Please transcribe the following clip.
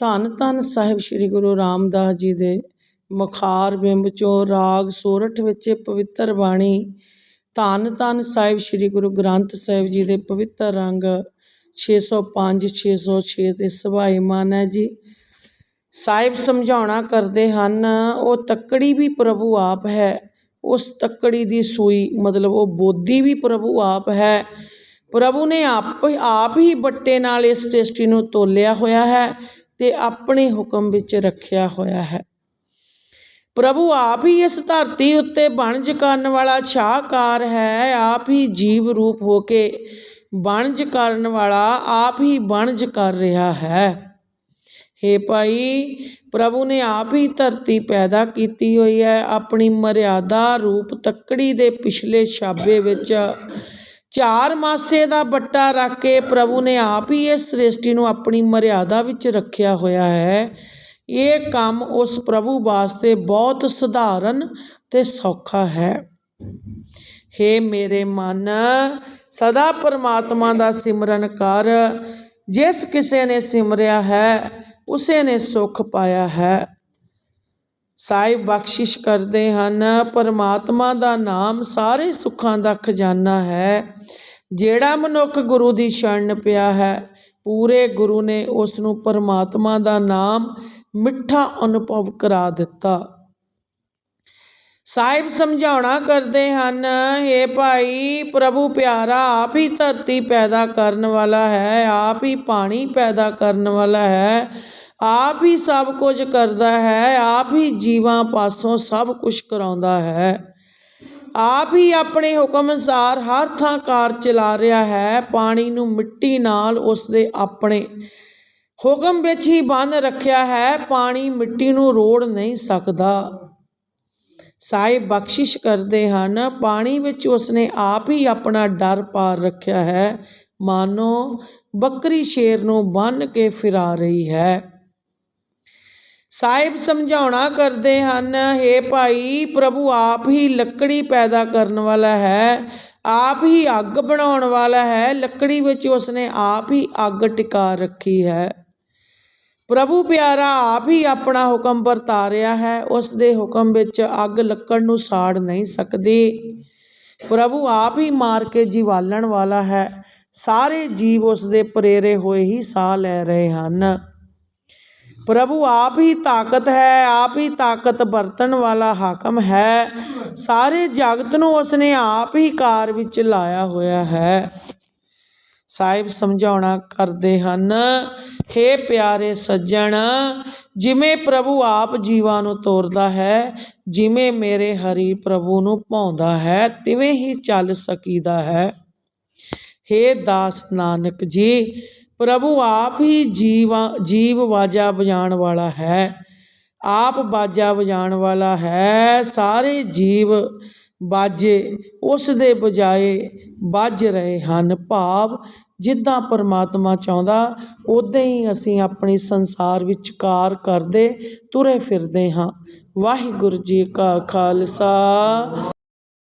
ਧੰਨ ਧੰਨ ਸਾਹਿਬ ਸ੍ਰੀ ਗੁਰੂ ਰਾਮਦਾਸ ਜੀ ਦੇ ਮੁਖਾਰ ਬਿੰਬ ਚੋਂ ਰਾਗ ਸੋਰਠ ਵਿੱਚ ਪਵਿੱਤਰ ਬਾਣੀ। ਧੰਨ ਧੰਨ ਸਾਹਿਬ ਸ੍ਰੀ ਗੁਰੂ ਗ੍ਰੰਥ ਸਾਹਿਬ ਜੀ ਦੇ ਪਵਿੱਤਰ ਰੰਗ 605 606 ਤੇ ਸੁਭਾਈਮਾਨ ਹੈ ਜੀ। ਸਾਹਿਬ ਸਮਝਾਉਣਾ ਕਰਦੇ ਹਨ, ਉਹ ਤੱਕੜੀ ਵੀ ਪ੍ਰਭੂ ਆਪ ਹੈ, ਉਸ ਤੱਕੜੀ ਦੀ ਸੂਈ ਮਤਲਬ ਉਹ ਬੋਧੀ ਵੀ ਪ੍ਰਭੂ ਆਪ ਹੈ। ਪ੍ਰਭੂ ਨੇ ਆਪ ਆਪ ਹੀ ਬੱਟੇ ਨਾਲ ਇਸ ਸ੍ਰਿਸ਼ਟੀ ਨੂੰ ਤੋਲਿਆ ਹੋਇਆ ਹੈ ਤੇ ਆਪਣੇ ਹੁਕਮ ਵਿੱਚ ਰੱਖਿਆ ਹੋਇਆ ਹੈ। ਪ੍ਰਭੂ ਆਪ ਹੀ ਇਸ ਧਰਤੀ ਉੱਤੇ ਬਣਜ ਕਰਨ ਵਾਲਾ ਸ਼ਾਹਕਾਰ ਹੈ, ਆਪ ਹੀ ਜੀਵ ਰੂਪ ਹੋ ਕੇ ਬਣਜ ਕਰਨ ਵਾਲਾ, ਆਪ ਹੀ ਬਣਜ ਕਰ ਰਿਹਾ ਹੈ। ਹੇ ਭਾਈ, ਪ੍ਰਭੂ ਨੇ ਆਪ ਹੀ ਧਰਤੀ ਪੈਦਾ ਕੀਤੀ ਹੋਈ ਹੈ, ਆਪਣੀ ਮਰਿਆਦਾ ਰੂਪ ਤੱਕੜੀ ਦੇ ਪਿਛਲੇ ਛਾਬੇ ਵਿੱਚ ਚਾਰ ਮਾਸੇ ਦਾ ਵੱਟਾ ਰੱਖ ਕੇ ਪ੍ਰਭੂ ਨੇ ਆਪ ਹੀ ਇਸ ਸ੍ਰਿਸ਼ਟੀ ਨੂੰ ਆਪਣੀ ਮਰਿਆਦਾ ਵਿੱਚ ਰੱਖਿਆ ਹੋਇਆ ਹੈ। ਇਹ ਕੰਮ ਉਸ ਪ੍ਰਭੂ ਵਾਸਤੇ ਬਹੁਤ ਸਧਾਰਨ ਤੇ ਸੌਖਾ ਹੈ। ਹੇ ਮੇਰੇ ਮਨ, ਸਦਾ ਪਰਮਾਤਮਾ ਦਾ ਸਿਮਰਨ ਕਰ। ਜਿਸ ਕਿਸੇ ਨੇ ਸਿਮਰਿਆ ਹੈ, ਉਸੇ ਨੇ ਸੁਖ ਪਾਇਆ ਹੈ। ਸਾਹਿਬ ਬਖਸ਼ਿਸ਼ ਕਰਦੇ ਹਨ, ਪਰਮਾਤਮਾ ਦਾ ਨਾਮ ਸਾਰੇ ਸੁੱਖਾਂ ਦਾ ਖਜ਼ਾਨਾ ਹੈ। ਜਿਹੜਾ ਮਨੁੱਖ ਗੁਰੂ ਦੀ ਸ਼ਰਨ ਪਿਆ ਹੈ, ਪੂਰੇ ਗੁਰੂ ਨੇ ਉਸ ਨੂੰ ਪਰਮਾਤਮਾ ਦਾ ਨਾਮ ਮਿੱਠਾ ਅਨੁਭਵ ਕਰਾ ਦਿੱਤਾ। ਸਾਹਿਬ ਸਮਝਾਉਣਾ ਕਰਦੇ ਹਨ ਇਹ ਭਾਈ, ਪ੍ਰਭੂ ਪਿਆਰਾ, ਆਪ ਹੀ ਧਰਤੀ ਪੈਦਾ ਕਰਨ ਵਾਲਾ ਹੈ, ਆਪ ਹੀ ਪਾਣੀ ਪੈਦਾ ਕਰਨ ਵਾਲਾ ਹੈ। ਆਪ ਹੀ ਸਭ ਕੁਝ ਕਰਦਾ ਹੈ, ਆਪ ਹੀ ਜੀਵਾਂ ਪਾਸੋਂ ਸਭ ਕੁਝ ਕਰਾਉਂਦਾ ਹੈ। ਆਪ ਹੀ ਆਪਣੇ ਹੁਕਮ ਅਨੁਸਾਰ ਹਰ ਥਾਂ ਕਾਰ ਚਲਾ ਰਿਹਾ ਹੈ, ਪਾਣੀ ਨੂੰ ਮਿੱਟੀ ਨਾਲ ਉਸ ਦੇ ਆਪਣੇ ਹੁਕਮ ਵਿੱਚ ਹੀ ਬੰਨ ਰੱਖਿਆ ਹੈ, ਪਾਣੀ ਮਿੱਟੀ ਨੂੰ ਰੋੜ ਨਹੀਂ ਸਕਦਾ। ਸਾਹਿਬ ਬਖਸ਼ਿਸ਼ ਕਰਦੇ ਹਨ, ਪਾਣੀ ਵਿੱਚ ਉਸਨੇ ਆਪ ਹੀ ਆਪਣਾ ਡਰ ਪਾਰ ਰੱਖਿਆ ਹੈ। ਮਾਨੋ ਬੱਕਰੀ ਸ਼ੇਰ ਨੂੰ ਬੰਨ ਕੇ ਫਿਰਾ ਰਹੀ ਹੈ। ਸਾਹਿਬ ਸਮਝਾਉਣਾ ਕਰਦੇ ਹਨ हे ਭਾਈ, ਪ੍ਰਭੂ ਆਪ ਹੀ ਲੱਕੜੀ ਪੈਦਾ ਕਰਨ ਵਾਲਾ ਹੈ, ਆਪ ਹੀ ਅੱਗ ਬਣਾਉਣ ਵਾਲਾ ਹੈ, ਲੱਕੜੀ ਵਿੱਚ ਉਸਨੇ ਆਪ ਹੀ ਅੱਗ ਟਿਕਾ ਰੱਖੀ ਹੈ। ਪ੍ਰਭੂ ਪਿਆਰਾ ਆਪ ਹੀ ਆਪਣਾ ਹੁਕਮ ਵਰਤਾ ਰਿਹਾ ਹੈ ਉਸ ਦੇ ਹੁਕਮ ਵਿੱਚ ਅੱਗ ਲੱਕੜ ਨੂੰ ਸਾੜ ਨਹੀਂ ਸਕਦੀ। ਪ੍ਰਭੂ ਆਪ ਹੀ ਮਾਰ ਕੇ ਜੀਵਾਲਣ ਵਾਲਾ ਹੈ, ਸਾਰੇ ਜੀਵ ਉਸ ਦੇ ਪ੍ਰੇਰੇ ਹੋਏ ਹੀ ਸਾਹ ਲੈ ਰਹੇ ਹਨ। ਪ੍ਰਭੂ ਆਪ ਹੀ ਤਾਕਤ ਹੈ, ਆਪ ਹੀ ਤਾਕਤ ਵਰਤਣ ਵਾਲਾ ਹਾਕਮ ਹੈ। ਸਾਰੇ ਜਗਤ ਨੂੰ ਉਸਨੇ ਆਪ ਹੀ ਕਾਰ ਵਿੱਚ ਲਾਇਆ ਹੋਇਆ ਹੈ। ਸਾਹਿਬ ਸਮਝਾਉਣਾ ਕਰਦੇ ਹਨ हे ਪਿਆਰੇ ਸੱਜਣ, ਜਿਵੇਂ ਪ੍ਰਭੂ ਆਪ ਜੀਵਾਂ ਨੂੰ ਤੋਰਦਾ ਹੈ, ਜਿਵੇਂ ਮੇਰੇ ਹਰੀ ਪ੍ਰਭੂ ਨੂੰ ਭਾਉਂਦਾ ਹੈ, ਤਿਵੇਂ ਹੀ ਚੱਲ ਸਕੀਦਾ ਹੈ। हे ਦਾਸ ਨਾਨਕ ਜੀ ਪ੍ਰਭੂ ਆਪ ਹੀ ਜੀਵਾਂ ਜੀਵ ਬਾਜਾ ਵਜਾਉਣ ਵਾਲਾ ਹੈ। ਆਪ ਬਾਜਾ ਵਜਾਉਣ ਵਾਲਾ ਹੈ। ਸਾਰੇ ਜੀਵ ਬਾਜੇ ਉਸ ਦੇ ਬਜਾਏ ਵੱਜ ਰਹੇ ਹਨ ਭਾਵ। ਜਿੱਦਾਂ ਪਰਮਾਤਮਾ ਚਾਹੁੰਦਾ ਉਦਾਂ ਹੀ ਅਸੀਂ ਆਪਣੀ ਸੰਸਾਰ ਵਿੱਚ ਕਾਰ ਕਰਦੇ ਤੁਰੇ ਫਿਰਦੇ ਹਾਂ। ਵਾਹਿਗੁਰੂ ਜੀ ਕਾ ਖਾਲਸਾ।